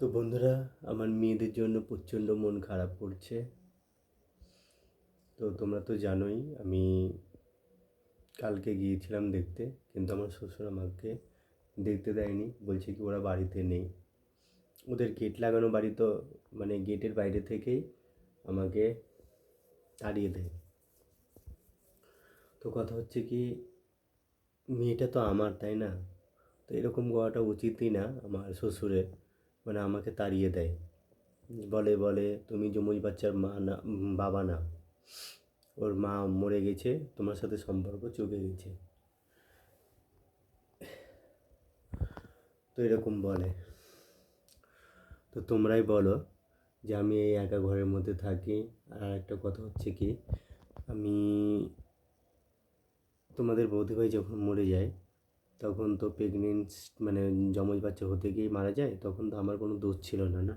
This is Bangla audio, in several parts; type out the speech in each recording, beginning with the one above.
তো বন্ধুরা, আমার মেয়েদের জন্য প্রচণ্ড মন খারাপ করছে। তো তোমরা তো জানোই, আমি কালকে গিয়েছিলাম দেখতে, কিন্তু আমার শ্বশুর আমাকে দেখতে দেয়নি। বলছে কি, ওরা বাড়িতে নেই। ওদের গেট লাগানো বাড়ি তো মানে গেটের বাইরে থেকেই আমাকে তাড়িয়ে দেয়। তো কথা হচ্ছে কি, মেয়েটা তো আমার, তাই না? তো এরকম করাটা উচিতই না আমার শ্বশুরের। মানে আমাকে তাড়িয়ে দেয়। বলে বলে, তুমি যমুজ বাচ্চার মা না, বাবা না। ওর মা মরে গেছে, তোমার সাথে সম্পর্ক চুকে গেছে। তো এরকম বলে। তো তোমরাই বলো যে আমি এই একা ঘরের মধ্যে থাকি। আর একটা কথা হচ্ছে কি, আমি তোমাদের বৌদিভাই যখন মরে যায় তখন তো প্রেগনেন্ট মানে জমজ বাচ্চা হতে গিয়ে মারা যায়, তখন তো আমার কোনো দোষ ছিল না না?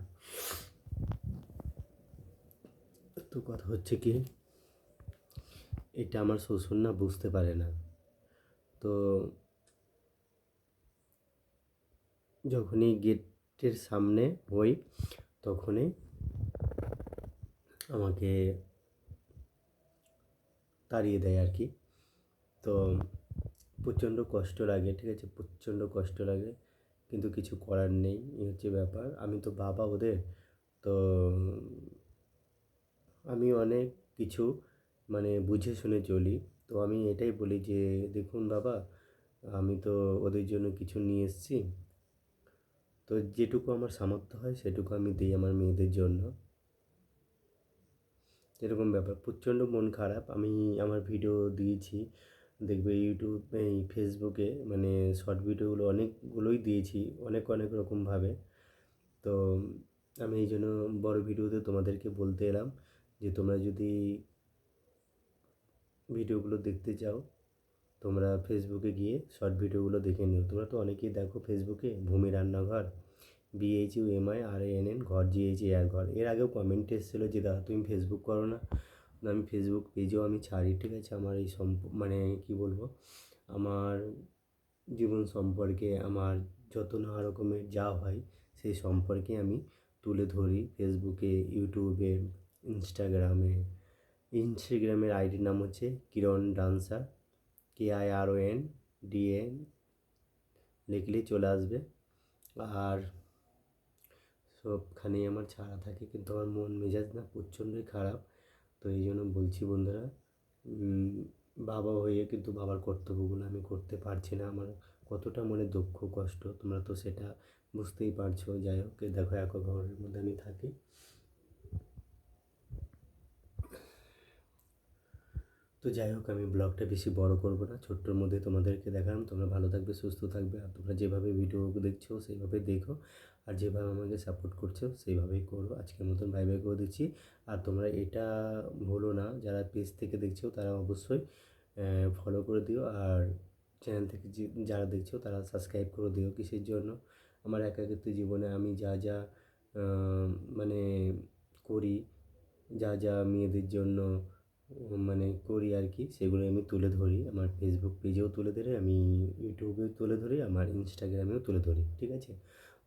তো কথা হচ্ছে কি, এটা আমার শ্বশুর না বুঝতে পারে না। তো যখনই গেটের সামনে হই, তখনই আমাকে তাড়িয়ে দেয় আর কি। তো প্রচণ্ড কষ্ট লাগে, ঠিক আছে? প্রচণ্ড কষ্ট লাগে, কিন্তু কিছু করার নেই, এই হচ্ছে ব্যাপার। আমি তো বাবা ওদের, তো আমি অনেক কিছু মানে বুঝে শুনে চলি। তো আমি এটাই বলি যে, দেখুন বাবা, আমি তো ওদের জন্য কিছু নিয়ে এসেছি। তো যেটুকু আমার সামর্থ্য হয়, সেটুকু আমি দিই আমার মেয়েদের জন্য। এরকম ব্যাপার। প্রচণ্ড মন খারাপ। আমি আমার ভিডিও দিয়েছি। দেখবে ইউটিউব এই ফেসবুকে মানে শর্ট ভিডিওগুলো অনেকগুলোই দিয়েছি অনেক অনেক রকমভাবে। তো আমি এই জন্য বড় ভিডিওতে তোমাদেরকে বলতে এলাম যে তোমরা যদি ভিডিওগুলো দেখতে চাও তোমরা ফেসবুকে গিয়ে শর্ট ভিডিওগুলো দেখে নিও। তোমরা তো অনেকেই দেখো ফেসবুকে ভূমি রান্নাঘর B H U M I R N N ঘর জিএইচ এয়ার ঘর। এর আগেও কমেন্ট এসেছিল যে দাদা তুমি ফেসবুক করো না, আমি ফেসবুক পেজেও আমি ছাড়ি, ঠিক আছে? আমার এই সম্প মানে কী বলব? আমার জীবন সম্পর্কে, আমার যত না রকমের যা হয়, সেই সম্পর্কে আমি তুলে ধরি ফেসবুকে ইউটিউবে ইনস্টাগ্রামে ইনস্টাগ্রামের আইডির নাম হচ্ছে Kiran dancer K I R O N D N লিখলেই চলে আসবে। আর সবখানেই আমার ছাড়া থাকে, কিন্তু আমার মন মেজাজ না প্রচণ্ডই খারাপ। তো এই জন্য বলছি বন্ধুরা বাবা হয়ে কিন্তু বাবার কর্তব্যগুলো আমি করতে পারছি না। আমার কতটা মনে দুঃখ, কষ্ট, তোমরা তো সেটা বুঝতেই পারছ। যাই হোক দেখো একা মধ্যে আমি থাকি। তো যাই হোক, আমি ব্লগটা বেশি বড় করব না। ছোট্টর মধ্যে তোমাদেরকে দেখালাম। তোমরা ভালো থাকবে, সুস্থ থাকবে। আর তোমরা যেভাবে ভিডিও দেখছ, সেইভাবে দেখো। আর যেভাবে আমাকে সাপোর্ট করছ, সেইভাবেই করো। আজকের মতন বাই বাই করে দিচ্ছি। আর তোমরা এটা ভুলো না, যারা পেজ থেকে দেখছ, তারা অবশ্যই ফলো করে দিও। আর চ্যানেল থেকে যারা দেখছ, তারা সাবস্ক্রাইব করে দিও কিসের জন্য? আমার একাকিত্ব জীবনে আমি যা যা মানে করি, যা যা মেয়েদের জন্য মানে করি আর কি সেগুলো আমি তুলে ধরি। আমার ফেসবুক পেজেও তুলে ধরি, আমি ইউটিউবেও তুলে ধরি, আমার ইনস্টাগ্রামেও তুলে ধরি, ঠিক আছে?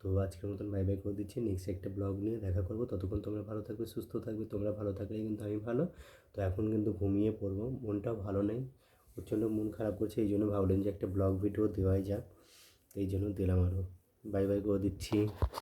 তো আজকের মতন বাই বাই করে দিচ্ছি। নেক্সট একটা ব্লগ নিয়ে দেখা করব। ততক্ষণ তোমরা ভালো থাকবে, সুস্থ থাকবে। তোমরা ভালো থাকলেই কিন্তু আমি ভালো। তো এখন কিন্তু ঘুমিয়ে পড়ব। মনটাও ভালো নেই। প্রচণ্ড মন খারাপ করছে, এই জন্য ভাবলেন যে একটা ব্লগ ভিডিও দেওয়াই যাক। এই জন্য দিলাম আরও বাই বাই করে দিচ্ছি।